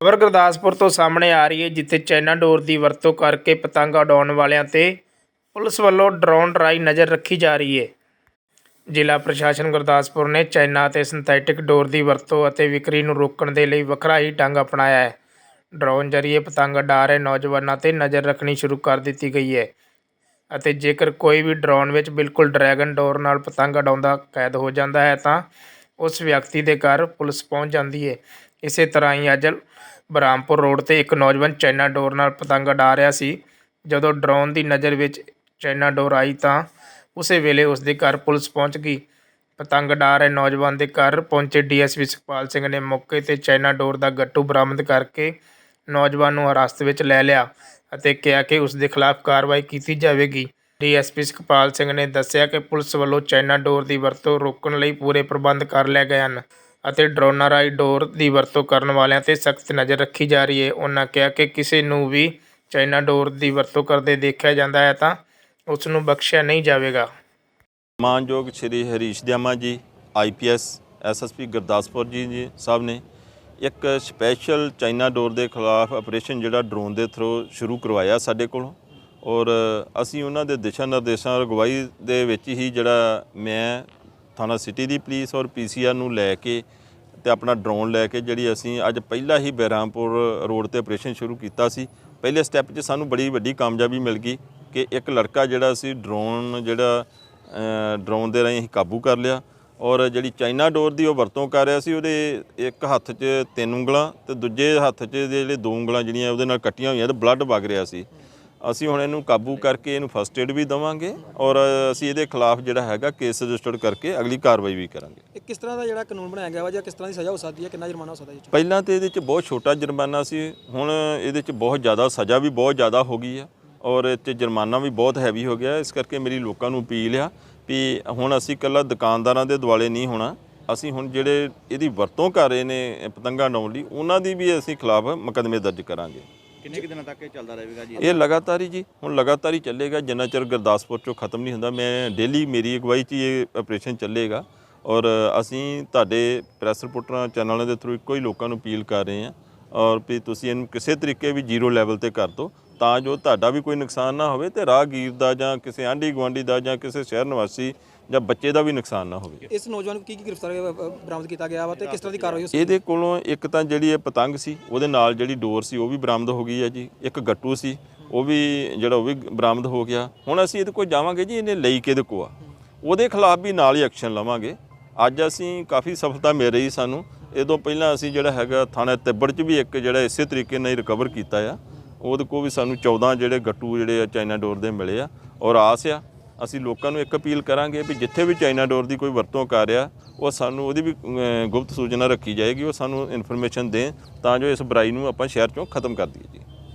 ਖਬਰ ਗੁਰਦਾਸਪੁਰ ਤੋਂ ਸਾਹਮਣੇ ਆ ਰਹੀ ਹੈ, ਜਿੱਥੇ ਚਾਈਨਾ ਡੋਰ ਦੀ ਵਰਤੋਂ ਕਰਕੇ ਪਤੰਗ ਉਡਾਉਣ ਵਾਲਿਆਂ ਤੇ ਪੁਲਿਸ ਵੱਲੋਂ ਡਰੋਨ ਰਾਈ ਨਜ਼ਰ ਰੱਖੀ ਜਾ ਰਹੀ ਹੈ। ਜ਼ਿਲ੍ਹਾ ਪ੍ਰਸ਼ਾਸਨ ਗੁਰਦਾਸਪੁਰ ਨੇ ਚਾਈਨਾ ਅਤੇ ਸਿੰਥੈਟਿਕ ਡੋਰ ਦੀ ਵਰਤੋਂ ਅਤੇ ਵਿਕਰੀ ਨੂੰ ਰੋਕਣ ਦੇ ਲਈ ਵੱਖਰਾ ਹੀ ਢੰਗ ਅਪਣਾਇਆ ਹੈ। ਡਰੋਨ ਜ਼ਰੀਏ ਪਤੰਗ ਉਡਾ ਰਹੇ ਨੌਜਵਾਨਾਂ ਤੇ ਨਜ਼ਰ ਰੱਖਣੀ ਸ਼ੁਰੂ ਕਰ ਦਿੱਤੀ ਗਈ ਹੈ ਅਤੇ ਜੇਕਰ ਕੋਈ ਵੀ ਡਰੋਨ ਵਿੱਚ ਬਿਲਕੁਲ ਡਰੈਗਨ ਡੋਰ ਨਾਲ ਪਤੰਗ ਉਡਾਉਂਦਾ ਕੈਦ ਹੋ ਜਾਂਦਾ ਹੈ ਤਾਂ ਉਸ ਵਿਅਕਤੀ ਦੇ ਘਰ ਪੁਲਿਸ ਪਹੁੰਚ ਜਾਂਦੀ ਹੈ। ਇਸੇ ਤਰ੍ਹਾਂ ਹੀ ਅੱਜ ਬਰਾਮਪੁਰ ਰੋਡ ਤੇ ਇੱਕ ਨੌਜਵਾਨ ਚਾਈਨਾ ਡੋਰ ਨਾਲ ਪਤੰਗ ਉਡਾ ਰਿਹਾ ਸੀ। ਜਦੋਂ ਡਰੋਨ ਦੀ ਨਜ਼ਰ ਵਿੱਚ ਚਾਈਨਾ ਡੋਰ ਆਈ ਤਾਂ ਉਸੇ ਵੇਲੇ ਉਸ ਦੇ ਘਰ ਪੁਲਿਸ ਪਹੁੰਚ ਗਈ। ਪਤੰਗ ਉਡਾ ਰਹੇ ਨੌਜਵਾਨ ਦੇ ਘਰ ਪਹੁੰਚੇ ਡੀਐਸਪੀ ਸੁਖਪਾਲ ਸਿੰਘ ਨੇ ਮੌਕੇ ਤੇ ਚਾਈਨਾ ਡੋਰ ਦਾ ਗੱਟੂ ਬਰਾਮਦ ਕਰਕੇ ਨੌਜਵਾਨ ਨੂੰ ਹਰਾਸਤ ਵਿੱਚ ਲੈ ਲਿਆ ਅਤੇ ਕਿਹਾ ਕਿ ਉਸ ਦੇ ਖਿਲਾਫ ਕਾਰਵਾਈ ਕੀਤੀ ਜਾਵੇਗੀ। ਡੀਐਸਪੀ ਸੁਖਪਾਲ ਸਿੰਘ ਨੇ ਦੱਸਿਆ ਕਿ ਪੁਲਿਸ ਵੱਲੋਂ ਚਾਈਨਾ ਡੋਰ ਦੀ ਵਰਤੋਂ ਰੋਕਣ ਲਈ ਪੂਰੇ ਪ੍ਰਬੰਧ ਕਰ ਲਏ ਗਏ ਹਨ। ਅਤੇ ਡਰੋਨਾਂ ਰਾਹੀਂ ਡੋਰ ਦੀ ਵਰਤੋਂ ਕਰਨ ਵਾਲਿਆਂ ਤੇ ਸਖਤ ਨਜ਼ਰ ਰੱਖੀ ਜਾ ਰਹੀ ਹੈ। ਉਹਨਾਂ ਕਿਹਾ ਕਿ ਕਿਸੇ ਨੂੰ ਵੀ ਚਾਈਨਾ ਡੋਰ ਦੀ ਵਰਤੋਂ ਕਰਦੇ ਦੇਖਿਆ ਜਾਂਦਾ ਹੈ ਤਾਂ ਉਸ ਨੂੰ ਬਖਸ਼ਿਆ ਨਹੀਂ ਜਾਵੇਗਾ। ਮਾਨਯੋਗ ਸ਼੍ਰੀ ਹਰੀਸ਼ ਦਿਆਮਾ ਜੀ ਆਈਪੀਐਸ ਐਸਐਸਪੀ ਗੁਰਦਾਸਪੁਰ ਜੀ ਸਾਹਿਬ ਨੇ ਇੱਕ ਸਪੈਸ਼ਲ ਚਾਈਨਾ ਡੋਰ ਦੇ ਖਿਲਾਫ ਆਪਰੇਸ਼ਨ ਜਿਹੜਾ ਡਰੋਨ ਦੇ ਥਰੂ ਸ਼ੁਰੂ ਕਰਵਾਇਆ ਸਾਡੇ ਕੋਲੋਂ। ਔਰ ਅਸੀਂ ਉਹਨਾਂ ਦੇ ਦਿਸ਼ਾ ਨਿਰਦੇਸ਼ਾਂ ਅਗਵਾਈ ਦੇ ਵਿੱਚ ਹੀ ਜਿਹੜਾ ਮੈਂ ਥਾਣਾ ਸਿਟੀ ਦੀ ਪੁਲਿਸ ਔਰ ਪੀਸੀਆਰ ਨੂੰ ਲੈ ਕੇ ਤੇ ਆਪਣਾ ਡਰੋਨ ਲੈ ਕੇ ਜਿਹੜੀ ਅਸੀਂ ਅੱਜ ਪਹਿਲਾਂ ਹੀ ਬਹਿਰਾਮਪੁਰ ਰੋਡ ਤੇ ਆਪਰੇਸ਼ਨ ਸ਼ੁਰੂ ਕੀਤਾ ਸੀ, ਪਹਿਲੇ ਸਟੈਪ 'ਚ ਸਾਨੂੰ ਬੜੀ ਵੱਡੀ ਕਾਮਯਾਬੀ ਮਿਲ ਗਈ ਕਿ ਇੱਕ ਲੜਕਾ ਜਿਹੜਾ ਸੀ ਡਰੋਨ ਜਿਹੜਾ ਡਰੋਨ ਦੇ ਰਾਹੀਂ ਅਸੀਂ ਕਾਬੂ ਕਰ ਲਿਆ ਔਰ ਜਿਹੜੀ ਚਾਈਨਾ ਡੋਰ ਦੀ ਉਹ ਵਰਤੋਂ ਕਰ ਰਿਹਾ ਸੀ, ਉਹਦੇ ਇੱਕ ਹੱਥ 'ਚ ਤਿੰਨ ਉਂਗਲਾਂ ਤੇ ਦੂਜੇ ਹੱਥ 'ਚ ਜਿਹੜੇ ਦੋ ਉਂਗਲਾਂ ਜਿਹੜੀਆਂ ਉਹਦੇ ਨਾਲ ਕੱਟੀਆਂ ਹੋਈਆਂ ਤੇ ਬਲੱਡ ਵਗ ਰਿਹਾ ਸੀ। ਅਸੀਂ ਹੁਣ ਇਹਨੂੰ ਕਾਬੂ ਕਰਕੇ ਇਹਨੂੰ ਫਸਟ ਏਡ ਵੀ ਦਵਾਂਗੇ ਔਰ ਅਸੀਂ ਇਹਦੇ ਖਿਲਾਫ ਜਿਹੜਾ ਹੈਗਾ ਕੇਸ ਰਜਿਸਟਰਡ ਕਰਕੇ ਅਗਲੀ ਕਾਰਵਾਈ ਵੀ ਕਰਾਂਗੇ। ਇਹ ਕਿਸ ਤਰ੍ਹਾਂ ਦਾ ਜਿਹੜਾ ਕਾਨੂੰਨ ਬਣਾਇਆ ਗਿਆ ਵਾ ਜਾਂ ਕਿਸ ਤਰ੍ਹਾਂ ਦੀ ਸਜ਼ਾ ਹੋ ਸਕਦੀ ਹੈ? ਕਿੰਨਾ ਜੁਰਮਾਨਾ ਹੋ ਸਕਦਾ ਜੀ ਪਹਿਲਾਂ ਤੇ ਇਹਦੇ 'ਚ ਬਹੁਤ ਛੋਟਾ ਜੁਰਮਾਨਾ ਸੀ ਹੁਣ ਇਹਦੇ 'ਚ ਬਹੁਤ ਜ਼ਿਆਦਾ ਸਜ਼ਾ ਵੀ ਬਹੁਤ ਜ਼ਿਆਦਾ ਹੋ ਗਈ ਆ ਔਰ ਇਹ 'ਚ ਜੁਰਮਾਨਾ ਵੀ ਬਹੁਤ ਹੈਵੀ ਹੋ ਗਿਆ। ਇਸ ਕਰਕੇ ਮੇਰੀ ਲੋਕਾਂ ਨੂੰ ਅਪੀਲ ਆ ਵੀ ਹੁਣ ਅਸੀਂ ਇਕੱਲਾ ਦੁਕਾਨਦਾਰਾਂ ਦੇ ਦੁਆਲੇ ਨਹੀਂ ਹੋਣਾ। ਅਸੀਂ ਹੁਣ ਜਿਹੜੇ ਇਹਦੀ ਵਰਤੋਂ ਕਰ ਰਹੇ ਨੇ ਪਤੰਗਾਂ ਉਡਾਉਣ ਲਈ ਉਹਨਾਂ ਦੀ ਵੀ ਅਸੀਂ ਖਿਲਾਫ ਮੁਕੱਦਮੇ ਦਰਜ ਕਰਾਂਗੇ। ਕਿੰਨੇ ਕੁ ਦਿਨਾਂ ਤੱਕ ਇਹ ਚੱਲਦਾ ਰਹੇਗਾ ਜੀ? ਇਹ ਲਗਾਤਾਰ ਹੀ ਜੀ, ਹੁਣ ਲਗਾਤਾਰ ਹੀ ਚੱਲੇਗਾ, ਜਿੰਨਾ ਚਿਰ ਗੁਰਦਾਸਪੁਰ ਚੋਂ ਖਤਮ ਨਹੀਂ ਹੁੰਦਾ, ਮੈਂ ਡੇਲੀ ਮੇਰੀ ਅਗਵਾਈ 'ਚ ਹੀ ਇਹ ਆਪਰੇਸ਼ਨ ਚੱਲੇਗਾ। ਔਰ ਅਸੀਂ ਤੁਹਾਡੇ ਪ੍ਰੈਸ ਰਿਪੋਰਟਰਾਂ ਚੈਨਲਾਂ ਦੇ ਥਰੂ ਇੱਕੋ ਹੀ ਲੋਕਾਂ ਨੂੰ ਅਪੀਲ ਕਰ ਰਹੇ ਹਾਂ। ਔਰ ਵੀ ਤੁਸੀਂ ਇਹਨੂੰ ਕਿਸੇ ਤਰੀਕੇ ਵੀ ਜ਼ੀਰੋ ਲੈਵਲ ਤੇ ਕਰ ਦਿਓ, ਤਾਂ ਜੋ ਤੁਹਾਡਾ ਵੀ ਕੋਈ ਨੁਕਸਾਨ ਨਾ ਹੋਵੇ ਤੇ ਰਾਹਗੀਰ ਦਾ ਜਾਂ ਕਿਸੇ ਆਂਢੀ ਗੁਆਂਢੀ ਦਾ ਜਾਂ ਕਿਸੇ ਸ਼ਹਿਰ ਨਿਵਾਸੀ ਜਾਂ ਬੱਚੇ ਦਾ ਵੀ ਨੁਕਸਾਨ ਨਾ ਹੋਵੇ। ਇਸ ਨੌਜਵਾਨ ਨੂੰ ਕੀ ਕੀ ਗ੍ਰਿਫਤਾਰ ਅ, ਬਰਾਮਦ ਕੀਤਾ ਗਿਆ ਵਾ ਤੇ ਕਿਸ ਤਰ੍ਹਾਂ ਦੀ ਕਾਰਵਾਈ ਹੋ ਸਕਦੀ ਇਹਦੇ ਕੋਲੋਂ ਇੱਕ ਤਾਂ ਜਿਹੜੀ ਇਹ ਪਤੰਗ ਸੀ ਉਹਦੇ ਨਾਲ ਜਿਹੜੀ ਡੋਰ ਸੀ ਉਹ ਵੀ ਬਰਾਮਦ ਹੋ ਗਈ ਹੈ ਜੀ। ਇੱਕ ਗੱਟੂ ਸੀ ਉਹ ਵੀ ਜਿਹੜਾ ਉਹ ਵੀ ਬਰਾਮਦ ਹੋ ਗਿਆ। ਹੁਣ ਅਸੀਂ ਇਹਦੇ ਕੋਲ ਜਾਵਾਂਗੇ ਜੀ ਇਹਨੇ ਲਈ ਕਿਹਦੇ ਕੋ ਆ। ਉਹਦੇ ਖਿਲਾਫ ਵੀ ਨਾਲ ਹੀ ਐਕਸ਼ਨ ਲਵਾਂਗੇ। ਅੱਜ ਅਸੀਂ ਕਾਫੀ ਸਫਲਤਾ ਮਿਲ ਰਹੀ ਸਾਨੂੰ। ਇਹ ਤੋਂ ਪਹਿਲਾਂ ਅਸੀਂ ਜਿਹੜਾ ਹੈਗਾ ਥਾਣਾ ਤਿੱਬੜ 'ਚ ਵੀ ਇੱਕ ਜਿਹੜਾ ਇਸੇ ਤਰੀਕੇ ਨਾਲ ਹੀ ਰਿਕਵਰ ਕੀਤਾ ਆ। ਉਹਦੇ ਕੋ ਵੀ ਸਾਨੂੰ 14 ਜਿਹੜੇ ਗੱਟੂ ਜਿਹੜੇ ਆ ਚਾਈਨਾ ਡੋਰ ਦੇ ਮਿਲੇ ਆ। ਔਰ ਆਸ ਆ ਅਸੀਂ ਲੋਕਾਂ ਨੂੰ ਇੱਕ ਅਪੀਲ ਕਰਾਂਗੇ ਵੀ ਜਿੱਥੇ ਵੀ ਚਾਈਨਾ ਡੋਰ ਦੀ ਕੋਈ ਵਰਤੋਂ ਕਰ ਰਿਹਾ, ਉਹ ਸਾਨੂੰ ਉਹਦੀ ਵੀ ਗੁਪਤ ਸੂਚਨਾ ਰੱਖੀ ਜਾਏਗੀ, ਉਹ ਸਾਨੂੰ ਇਨਫੋਰਮੇਸ਼ਨ ਦੇਣ, ਤਾਂ ਜੋ ਇਸ ਬੁਰਾਈ ਨੂੰ ਆਪਾਂ ਸ਼ਹਿਰ ਚੋਂ ਖਤਮ ਕਰ ਦਈਏ ਜੀ।